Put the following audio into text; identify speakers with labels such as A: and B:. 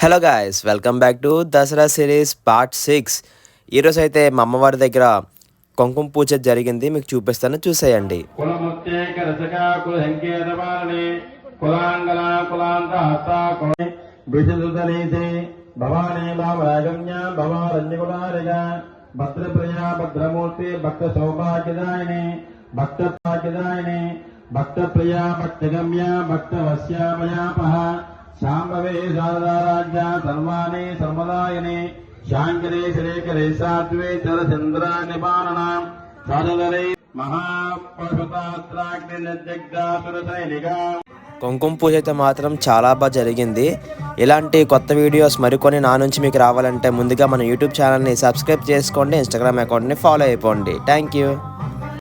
A: Hello guys welcome back to Dasara series part six ఈరోజు అయితే మా అమ్మవారి దగ్గర కుంకుమ పూజ జరిగింది. మీకు చూపిస్తాను. చూసేయండి.
B: భద్రప్రియా భద్రమూర్తి భక్త సౌభాగ్యదాయని భక్త భాగ్యదాయని భక్త ప్రియా భక్తగమ్య భక్త వశ్యామయాపహ శాంభవే శారదారాజ్యా సర్వాణి సర్వదాయిని శాంకరే శ్రీకరే సాత్వే చరచంద్ర నిపాలన
A: కుంకుమ పూజ అయితే మాత్రం చాలా బాగా జరిగింది. ఇలాంటి కొత్త వీడియోస్ మరికొన్ని నా నుంచి మీకు రావాలంటే ముందుగా మన యూట్యూబ్ ఛానల్ని సబ్స్క్రైబ్ చేసుకోండి ఇన్స్టాగ్రామ్ అకౌంట్ని ఫాలో అయిపోండి. Thank you.